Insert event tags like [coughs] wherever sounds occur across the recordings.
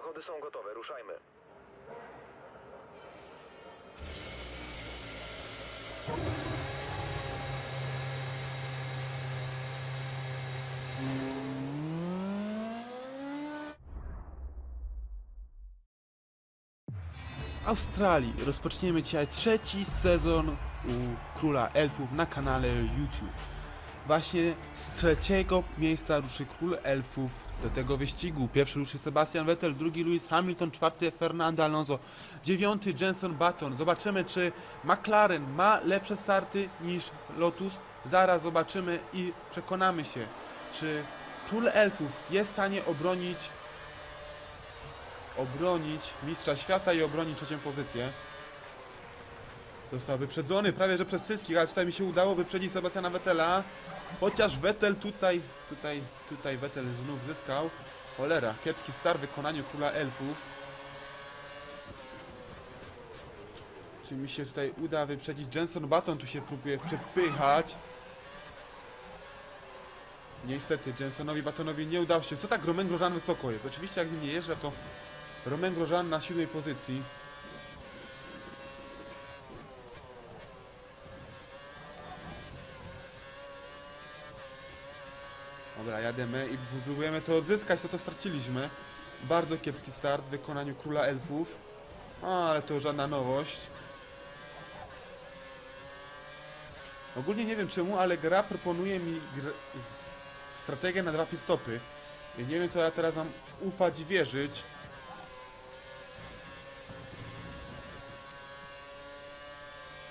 Samochody są gotowe, ruszajmy. Australii rozpoczniemy dzisiaj trzeci sezon u Króla Elfów na kanale YouTube. Właśnie z trzeciego miejsca ruszy Król Elfów do tego wyścigu. Pierwszy ruszy Sebastian Vettel, drugi Lewis Hamilton, czwarty Fernando Alonso, dziewiąty Jenson Button. Zobaczymy, czy McLaren ma lepsze starty niż Lotus. Zaraz zobaczymy i przekonamy się, czy Król Elfów jest w stanie obronić obronić mistrza świata i obronić trzecią pozycję. Został wyprzedzony prawie że przez wszystkich, ale tutaj mi się udało wyprzedzić Sebastiana Vettela. Chociaż Vettel tutaj, tutaj, tutaj Vettel znów zyskał. Cholera, kiepski start w wykonaniu króla elfów. Czy mi się tutaj uda wyprzedzić? Jenson Button tu się próbuje przepychać. Niestety, Jensonowi Batonowi nie udało się. Co tak Romain Grosjean wysoko jest? Oczywiście jak z nim nie jeżdżę, to Romain Grosjean na siódmej pozycji. Dobra, jademy i próbujemy to odzyskać, to straciliśmy. Bardzo kiepski start w wykonaniu Króla Elfów. O, ale to żadna nowość. Ogólnie nie wiem czemu, ale gra proponuje mi gr strategię na dwa pistopy. I nie wiem co ja teraz mam ufać i wierzyć.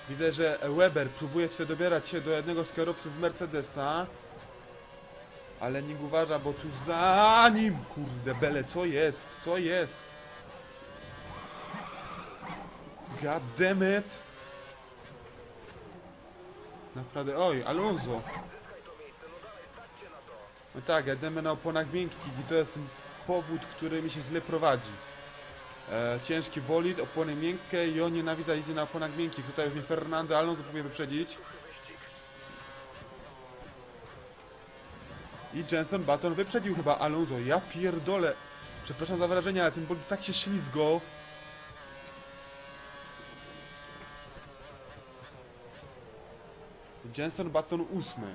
Widzę, że Weber próbuje tutaj dobierać się do jednego z kierowców Mercedesa. Ale nikt uważa, bo tuż za nim, kurde bele, co jest, co jest? God damn it. Naprawdę, oj, Alonso. No tak, jademy na oponach miękkich i to jest ten powód, który mi się źle prowadzi. E, ciężki bolid, opony miękkie i on nienawidza jeździ na oponach miękkich. Tutaj już mnie Fernando Alonso próbuje wyprzedzić. I Jenson Button wyprzedził chyba Alonso. Ja pierdolę. Przepraszam za wrażenie, ale ten bolid tak się ślizgał. Jenson Button ósmy.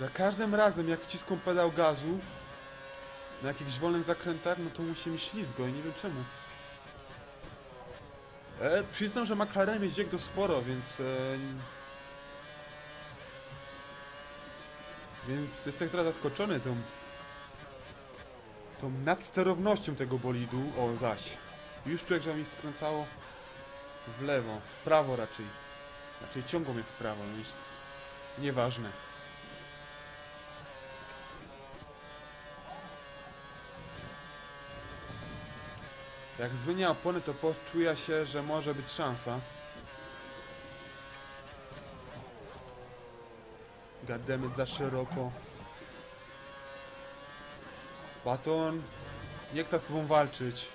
Za każdym razem jak wciskam pedał gazu na jakichś wolnych zakrętach, no to musi mi ślizgo i nie wiem czemu. E, przyznam, że McLaren jest dźwięk do sporo, więc... E, więc jestem teraz zaskoczony tą... tą nadsterownością tego bolidu. O, zaś. Już czuję, że mi skręcało w lewo, w prawo raczej. Raczej ciągło mnie w prawo, no nieważne. Jak zmienia opony, to poczuje się, że może być szansa. Gademy za szeroko. Baton. Nie chcę z tobą walczyć.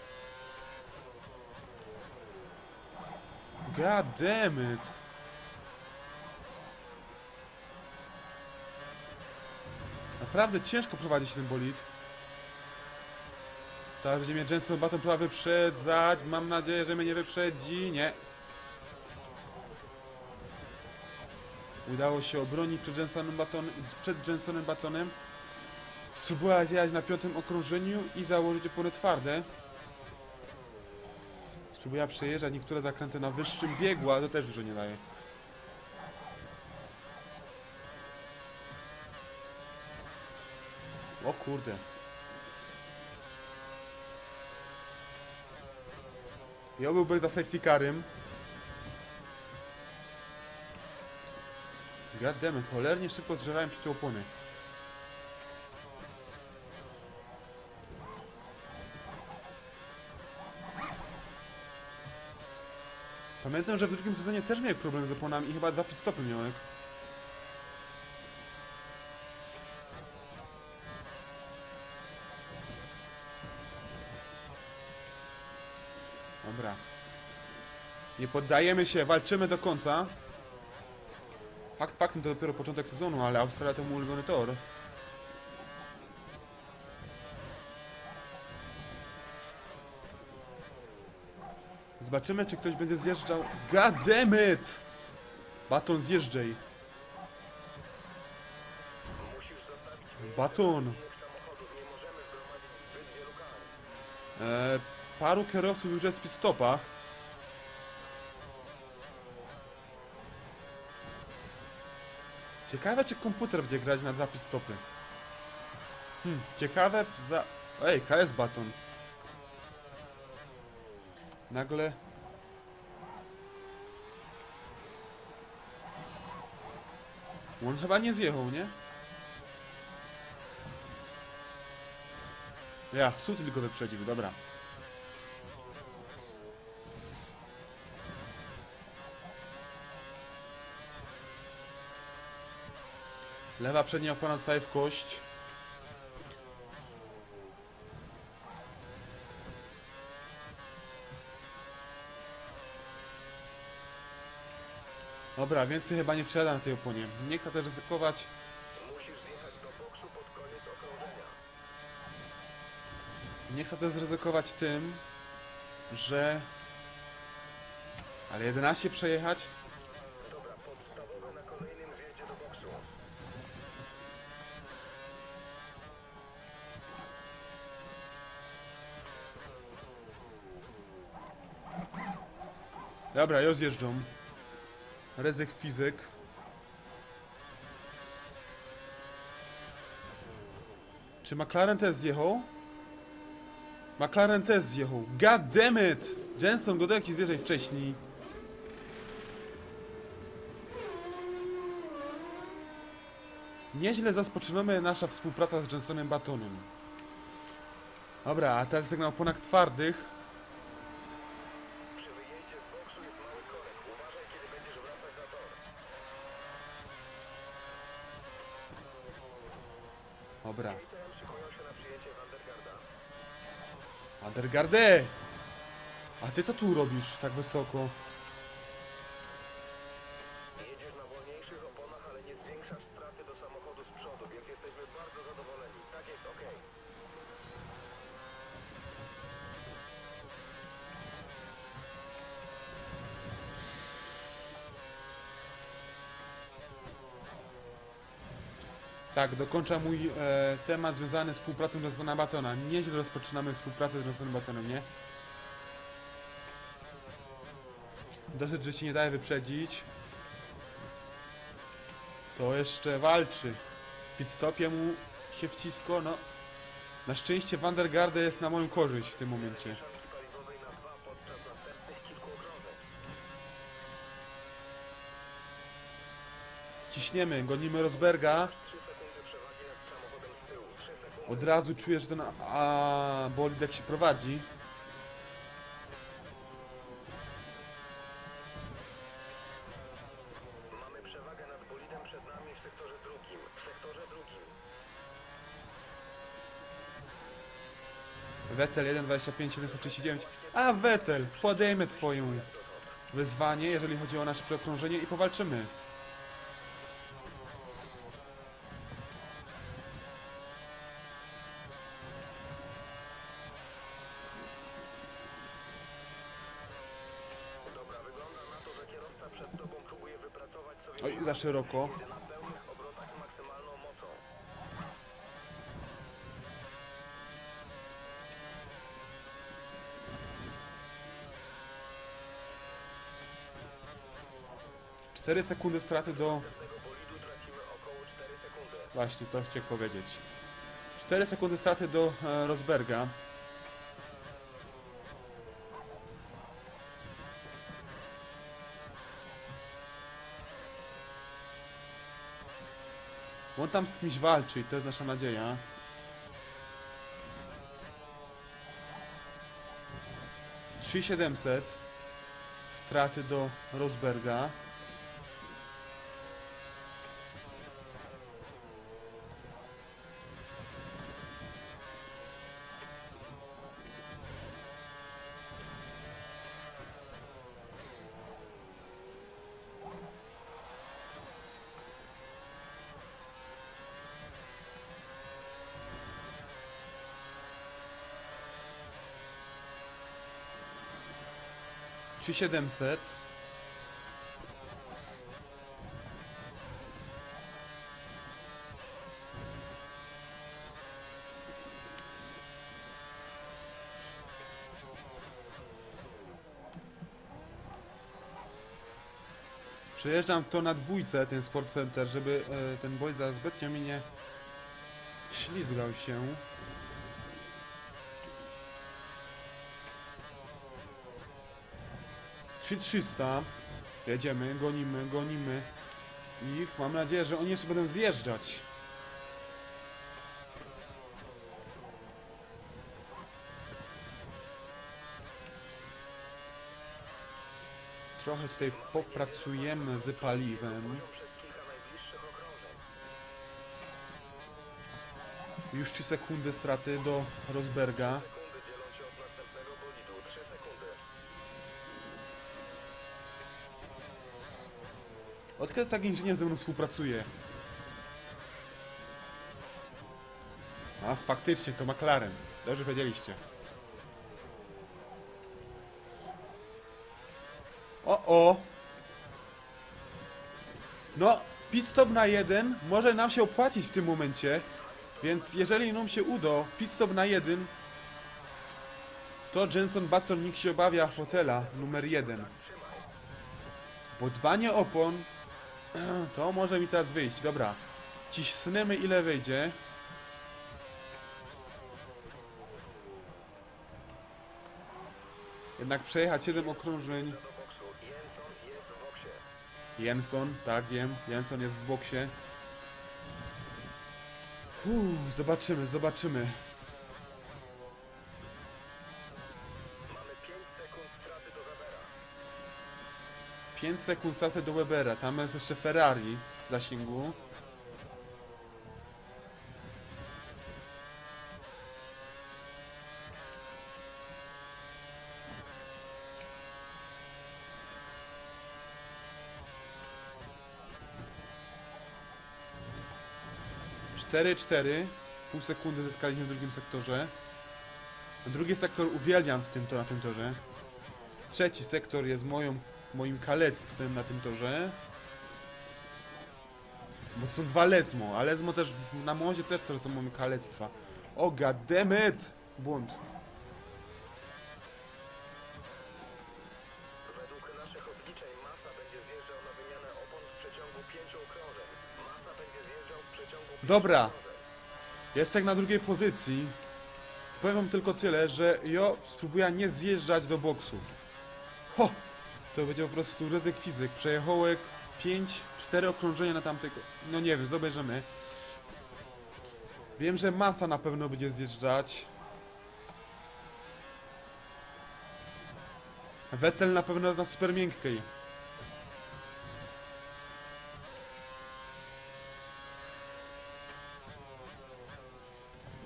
God damn it. Naprawdę ciężko prowadzić ten bolid. Teraz będzie mnie Jenson Button próba wyprzedzać. Mam nadzieję, że mnie nie wyprzedzi. Nie. Udało się obronić przed Jensonem, przed Jensonem Buttonem. Spróbowała zjechać na piątym okrążeniu i założyć opony twarde. Spróbowała przejeżdżać niektóre zakręty na wyższym biegu, ale to też dużo nie daje. O kurde. Ja byłbym za safety carem. Goddammit, cholernie szybko zżerałem się te opony. Pamiętam, że w drugim sezonie też miałem problem z oponami i chyba dwa pit stopy miałem. Dobra. Nie poddajemy się, walczymy do końca. Fakt faktem to dopiero początek sezonu, ale Australia to mój ulubiony tor. Zobaczymy, czy ktoś będzie zjeżdżał. Goddammit! Baton, zjeżdżaj. Baton. Eee, paru kierowców już jest w pit stopach. Ciekawe, czy komputer będzie grać na dwa stopy. Hmm, ciekawe za... Ej, KS Baton. Nagle... On chyba nie zjechał, nie? Ja, Sutil go wyprzedził, dobra. Lewa przednia opona staje w kość. Dobra, więcej chyba nie przejada na tej oponie. Nie chcę też ryzykować. Nie chcę też ryzykować tym, że... Ale 11 przejechać? Dobra, ja zjeżdżam. Ryzyk fizyk. Czy McLaren też zjechał? McLaren też zjechał. God damn it! Jenson, go jak ci zjeżdżaj wcześniej. Nieźle rozpoczynamy nasza współpraca z Jensonem Batonem. Dobra, a teraz tak na oponach twardych. Dobra. Andergarde! A ty co tu robisz tak wysoko? Jedziesz na wolniejszych oponach, ale nie zwiększasz straty do samochodu z przodu, więc jesteśmy bardzo zadowoleni. Tak jest, okej. Tak, dokończę mój e, temat związany z współpracą z Johnsona Batona. Nieźle rozpoczynamy współpracę z Johnsonem Batonem, nie? Dosyć, że się nie daje wyprzedzić. To jeszcze walczy. W pit stopie mu się wcisko, no. Na szczęście Vandergarde jest na moją korzyść w tym momencie. Ciśniemy, gonimy Rosberga. Od razu czuję, że ten a, bolid jak się prowadzi. Mamy przewagę nad bolidem przed nami w sektorze drugim. W sektorze drugim. Vettel 1.25 739. A Vettel, podejmę twoją wyzwanie, jeżeli chodzi o nasze przeokrążenie i powalczymy. Dobra, wygląda na to, że kierowca przed tobą próbuje wypracować sobie Oj, za szeroko. Cztery sekundy straty do... Z tego bolidu tracimy około 4 sekundy. Właśnie, to chciałem powiedzieć. 4 sekundy straty do e, Rosberga. On tam z kimś walczy i to jest nasza nadzieja. Trzy siedemset straty do Rosberga. 3700. Przejeżdżam to na dwójce, ten Sport Center, żeby e, ten boj za zbytnio mi nie ślizgał się. Trzy 300. Jedziemy, gonimy, gonimy ich. Mam nadzieję, że oni jeszcze będą zjeżdżać. Trochę tutaj popracujemy z paliwem. Już 3 sekundy straty do Rosberga. Sekundy dzielą się od następnego bolidu. 3 sekundy. Od kiedy tak inżynier ze mną współpracuje? A faktycznie to McLaren. Dobrze powiedzieliście. O o! No, pit stop na jeden może nam się opłacić w tym momencie. Więc jeżeli nam się uda pit stop na jeden, to Jenson Button nikt się obawia fotela numer jeden. Bo dbanie opon to może mi teraz wyjść, dobra. Cisnemy ile wyjdzie. Jednak przejechać 7 okrążeń. Jenson tak wiem, Jenson jest w boksie. Uff, zobaczymy, zobaczymy. 5 sekund straty do Webera, tam jest jeszcze Ferrari w zasięgu. Cztery, cztery. Pół sekundy zyskaliśmy w drugim sektorze. Drugi sektor uwielbiam w tym, to na tym torze. Trzeci sektor jest moją, moim kalectwem na tym torze. Bo to są dwa Lesmo, a Lesmo też w- na mozie też to są moje kalectwa. O goddammit! Błąd. Według naszych obliczeń masa będzie zjeżdżał na wymianę opon w przeciągu 5 okrążeń. Masa będzie zjeżdżał w przeciągu 5 Dobra. Jestem na drugiej pozycji. Powiem wam tylko tyle, że ja spróbuję nie zjeżdżać do boksów. Ho! To będzie po prostu ryzyk fizyk. Przejechałem 5, 4 okrążenia na tamtego. No nie wiem, zobaczymy. Wiem, że masa na pewno będzie zjeżdżać. Vettel na pewno jest na super miękkiej.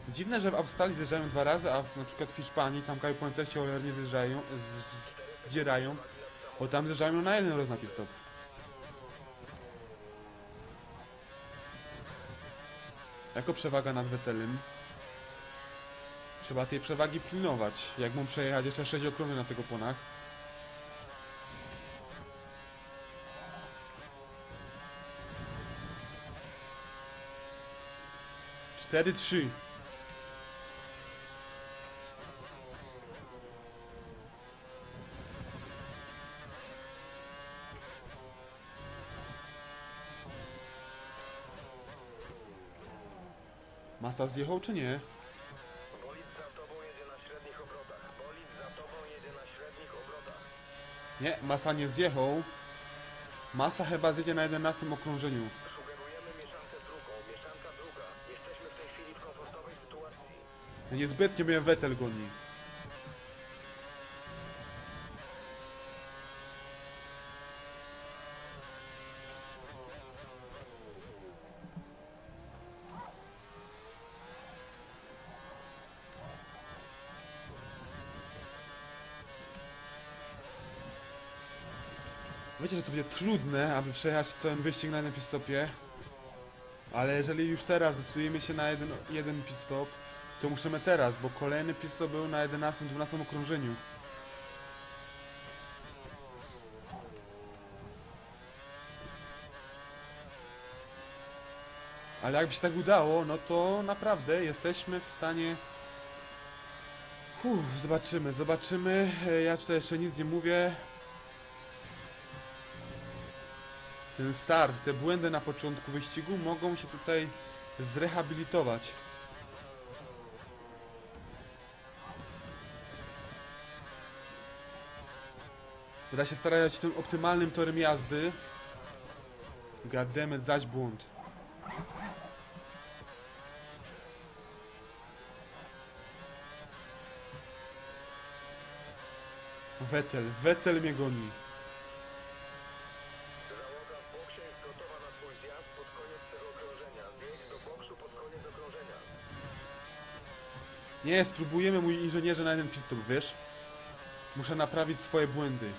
Dziwne, że w Australii zjeżdżają dwa razy, a w, na przykład w Hiszpanii tam Caio Pontes się nie zjeżdżają, zdzierają, bo tam zjeżdżają na jeden roz na. Jako przewaga nad Vettelem. Trzeba tej przewagi pilnować, jak mu przejechać jeszcze 6 okrążeń na tego ponach. Cztery, trzy. Masa zjechał czy nie? Bolid za tobą jedzie na średnich obrotach. Bolid za tobą jedzie na średnich obrotach. Nie, Masa nie zjechał. Masa chyba zjedzie na 11 okrążeniu. Sugerujemy mieszankę drugą. Mieszanka druga. Jesteśmy w tej chwili w komfortowej sytuacji. Mnie Vettel goni. wiecie, że to będzie trudne, aby przejechać ten wyścig na jednym pit stopie. Ale jeżeli już teraz decydujemy się na jeden, jeden pit stop, to musimy teraz, bo kolejny pit stop był na 11-12 okrążeniu. Ale jakby się tak udało, no to naprawdę jesteśmy w stanie... Uff, zobaczymy, zobaczymy. E, ja tutaj jeszcze nic nie mówię. Ten start, te błędy na początku wyścigu mogą się tutaj zrehabilitować. Wyda się starać tym optymalnym torem jazdy. Goddammit, zaś błąd. Vettel, Vettel mnie goni. Nie, spróbujemy mój inżynierze na jeden pistop, wiesz? Muszę naprawić swoje błędy.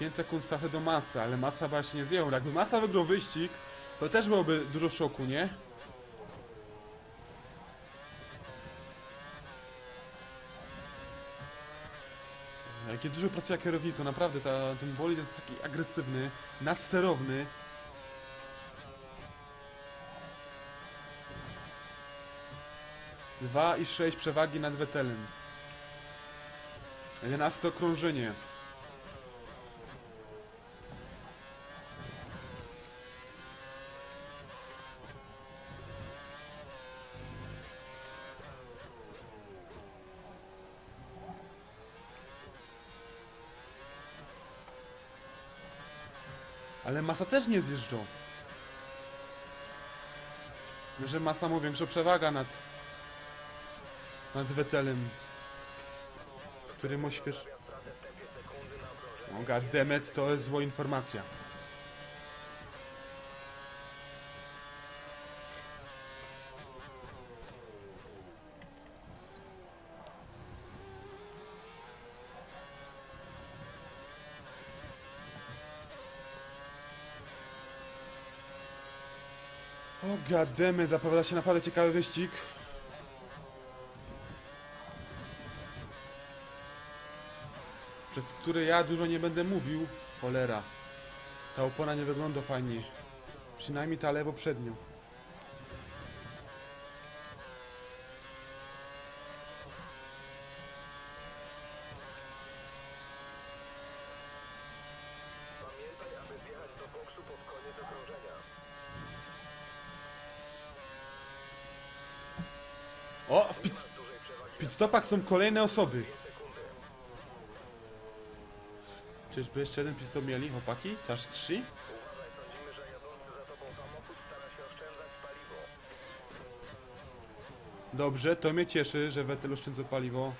Pięć sekund straty do masy, ale masa chyba się nie zjął. Jakby masa wygrał wyścig, to też byłoby dużo szoku, nie? Jakie dużo pracuje kierownicą, naprawdę ta, ten bolid jest taki agresywny, nadsterowny. Dwa i sześć przewagi nad Vettelem. 11 okrążenie. Ale masa też nie zjeżdżą. Że masa ma większą przewagę nad nad Vettelem, którym ośwież... No goddammit, to jest zła informacja. Goddammit, zapowiada się naprawdę ciekawy wyścig. przez który ja dużo nie będę mówił. Cholera. Ta opona nie wygląda fajnie. Przynajmniej ta lewo przednią. Pamiętaj, aby wjechać do boksu pod koniec okrążenia. O, w pit, Z dużej przewagi pit stopach są kolejne osoby. Czyżby jeszcze jeden pit stop mieli, chłopaki? Aż trzy? Dobrze, to mnie cieszy, że Vettel oszczędza paliwo.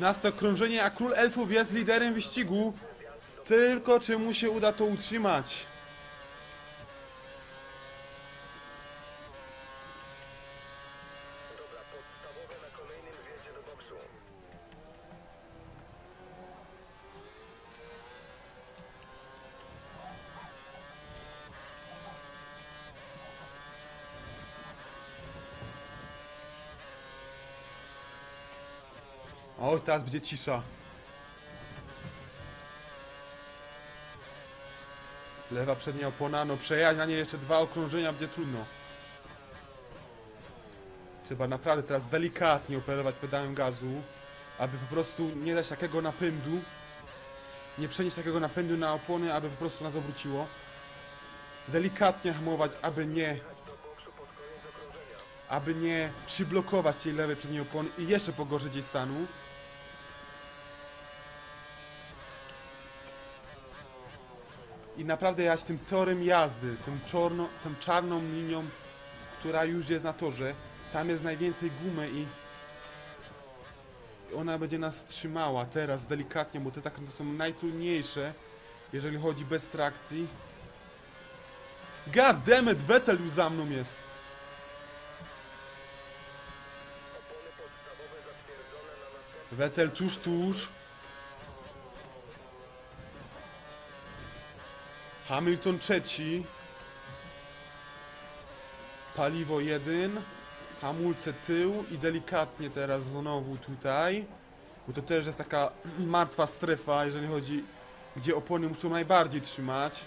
Trzynaste okrążenie, a Król Elfów jest liderem wyścigu. Tylko czy mu się uda to utrzymać? Teraz będzie cisza. Lewa przednia opona, no przejechać na niej jeszcze dwa okrążenia będzie trudno. Trzeba naprawdę teraz delikatnie operować pedałem gazu, aby po prostu nie dać takiego napędu, nie przenieść takiego napędu na opony, aby po prostu nas obróciło. Delikatnie hamować, aby nie, aby nie przyblokować tej lewej przedniej opony i jeszcze pogorszyć jej stanu. I naprawdę jechać tym torem jazdy, tym, czarno, tą czarną linią, która już jest na torze. Tam jest najwięcej gumy i ona będzie nas trzymała teraz delikatnie, bo te zakręty są najtrudniejsze, jeżeli chodzi bez trakcji. God damn it, Vettel już za mną jest. Vettel tuż, tuż. Hamilton trzeci. Paliwo jeden. Hamulce tył i delikatnie teraz znowu tutaj. Bo to też jest taka [clears throat] martwa strefa, jeżeli chodzi, gdzie opony muszą najbardziej trzymać.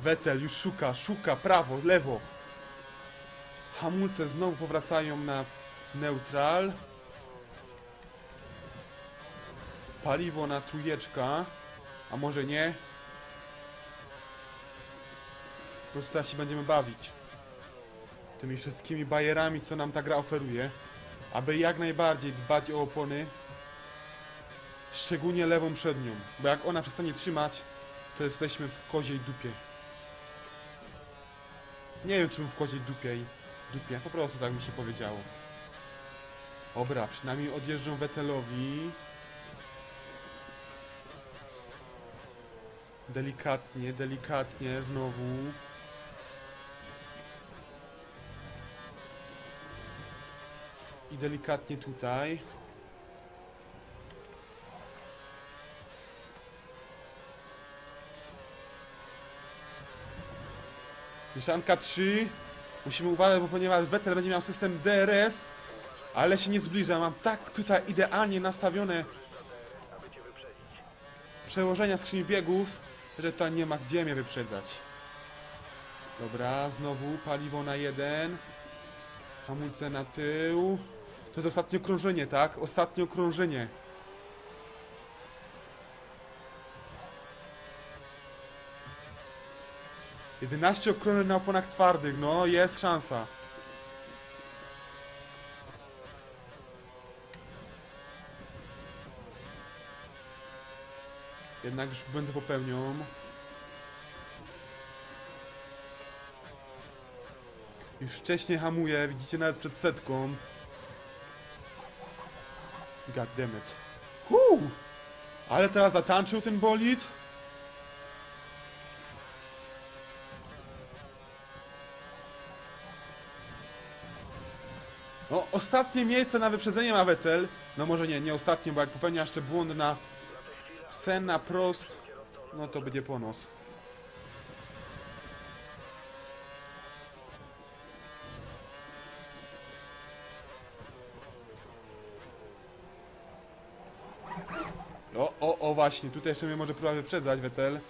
Vettel już szuka, szuka, prawo, lewo. Hamulce znowu powracają na neutral. Paliwo na trójeczka. A może nie? Po prostu teraz się będziemy bawić. Tymi wszystkimi bajerami, co nam ta gra oferuje. Aby jak najbardziej dbać o opony. Szczególnie lewą przednią. Bo jak ona przestanie trzymać, to jesteśmy w koziej dupie. Nie wiem czym w koziej dupie dupie. Po prostu tak mi się powiedziało. Dobra, przynajmniej odjeżdżą Vettelowi. Delikatnie, delikatnie znowu. I delikatnie tutaj. Mieszanka 3. Musimy uważać, bo ponieważ Vettel będzie miał system DRS, ale się nie zbliża. Mam tak tutaj idealnie nastawione przełożenia skrzyni biegów, że to nie ma gdzie mnie wyprzedzać. Dobra, znowu paliwo na jeden. Hamulce na tył. To jest ostatnie okrążenie, tak? Ostatnie okrążenie. Jedenaście okrążeń na oponach twardych, no jest szansa. Jednak już będę popełnią. Już wcześniej hamuję, widzicie nawet przed setką. God damn it. Huu! Ale teraz zatańczył ten bolid. No, ostatnie miejsce na wyprzedzenie ma Vettel. No może nie, nie ostatnie, bo jak popełnia jeszcze błąd na Senna prost, no to będzie po nos. O, o, o właśnie, tutaj jeszcze mnie może próba wyprzedzać Vettel.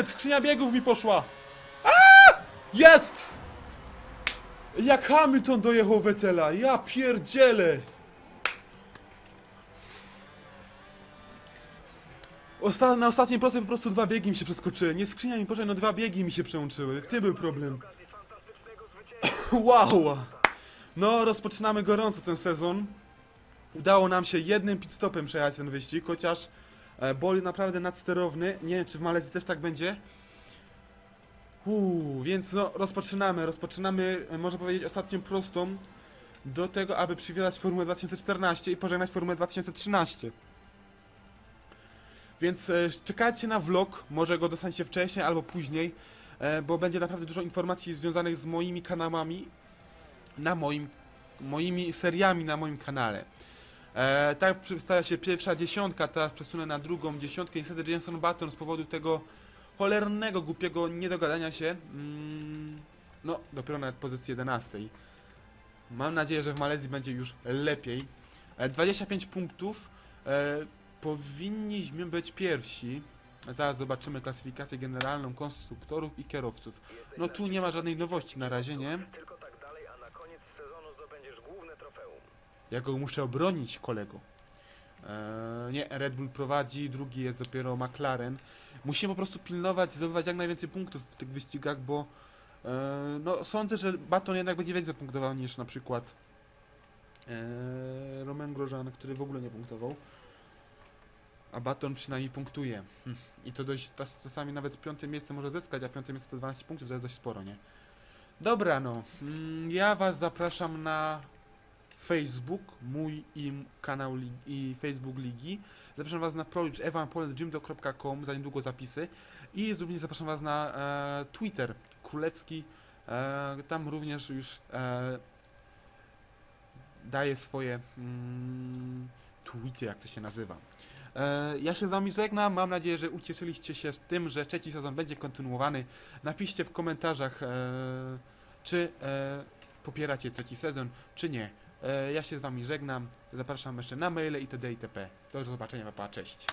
It, skrzynia biegów mi poszła! A! Jest! Jak Hamilton dojechał Vettela, ja pierdzielę! Osta na ostatniej prostej po prostu dwa biegi mi się przeskoczyły. Nie skrzynia mi poszła, no dwa biegi mi się przełączyły. W tym był problem. [coughs] Wow! No, rozpoczynamy gorąco ten sezon. Udało nam się jednym pit stopem przejechać ten wyścig, chociaż e, boli naprawdę nadsterowny. Nie wiem, czy w Malezji też tak będzie. Uuu, więc no, rozpoczynamy. Rozpoczynamy, e, można powiedzieć, ostatnią prostą do tego, aby przywitać Formułę 2014 i pożegnać Formułę 2013. Więc e, czekajcie na vlog, może go dostaniecie wcześniej albo później, e, bo będzie naprawdę dużo informacji związanych z moimi kanałami na moim, moimi seriami na moim kanale. E, tak przedstawia się pierwsza dziesiątka, teraz przesunę na drugą dziesiątkę. Niestety Jenson Button z powodu tego cholernego, głupiego niedogadania się, mm, no dopiero na pozycji 11. Mam nadzieję, że w Malezji będzie już lepiej. E, 25 punktów. E, powinniśmy być pierwsi. Zaraz zobaczymy klasyfikację generalną konstruktorów i kierowców. No tu nie ma żadnej nowości na razie, nie? Tylko tak dalej, a na koniec sezonu zdobędziesz główne trofeum. Ja go muszę obronić, kolego. Eee, nie, Red Bull prowadzi, drugi jest dopiero McLaren. Musimy po prostu pilnować, zdobywać jak najwięcej punktów w tych wyścigach, bo eee, no, sądzę, że Baton jednak będzie więcej punktował niż na przykład eee, Romain Grosjean, który w ogóle nie punktował. A Baton przynajmniej punktuje. Hm. I to dość, czas- czasami nawet piąte miejsce może zyskać, a piąte miejsce to 12 punktów, to jest dość sporo, nie? Dobra, no. Mm, Ja was zapraszam na Facebook, mój i kanał i Facebook Ligi. Zapraszam Was na prolidge evanpolandgymdo.com, za niedługo zapisy. I również zapraszam Was na e, Twitter królewski. E, tam również już e, daję swoje mm, tweety, jak to się nazywa. E, ja się z Wami żegnam. Mam nadzieję, że ucieszyliście się tym, że trzeci sezon będzie kontynuowany. Napiszcie w komentarzach, e, czy e, popieracie trzeci sezon, czy nie. E, ja się z Wami żegnam. Zapraszam jeszcze na maile itd. itp. Do zobaczenia, papa, cześć.